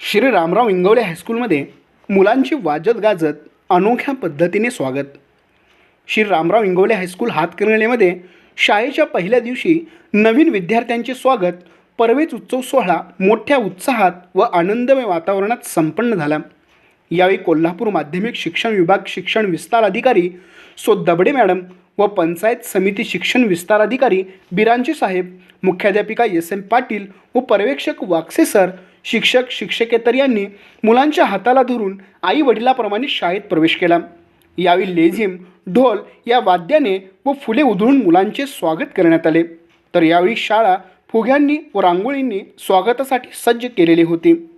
श्री रामराव इंगवले हायस्कूलमध्ये मुलांची वाजत गाजत अनोख्या पद्धतीने स्वागत. श्री रामराव इंगवले हायस्कूल हातकर्णीमध्ये शाळेच्या पहिल्या दिवशी नवीन विद्यार्थ्यांचे स्वागत परवेज उत्सव सोहळा मोठ्या उत्साहात व आनंदमय वातावरणात संपन्न झाला. यावेळी कोल्हापूर माध्यमिक शिक्षण विभाग शिक्षण विस्तार अधिकारी सो दबडे मॅडम व पंचायत समिती शिक्षण विस्तार अधिकारी बिरांची साहेब मुख्याध्यापिका एस एम पाटील व पर्यवेक्षक वाक्से सर शिक्षक शिक्षकेतर यांनी मुलांच्या हाताला धरून आई वडिलाप्रमाणे शाळेत प्रवेश केला. यावेळी लेझिम ढोल या वाद्याने व फुले उधळून मुलांचे स्वागत करण्यात आले. तर यावेळी शाळा फुग्यांनी व रांगोळींनी स्वागतासाठी सज्ज केलेली होती.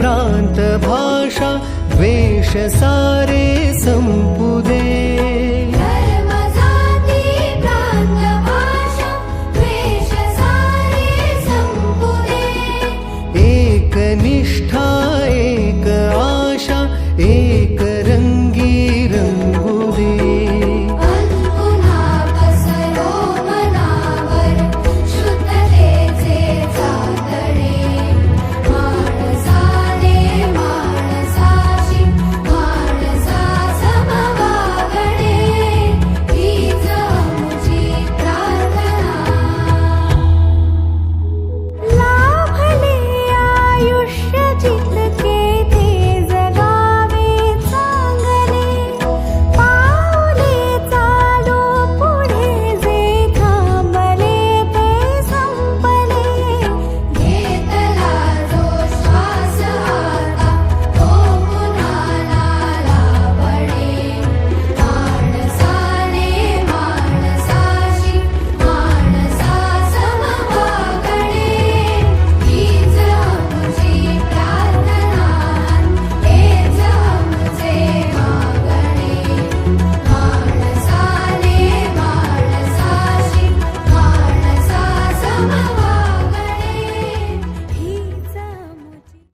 प्रांत भाषा वेश सारे संपू दे।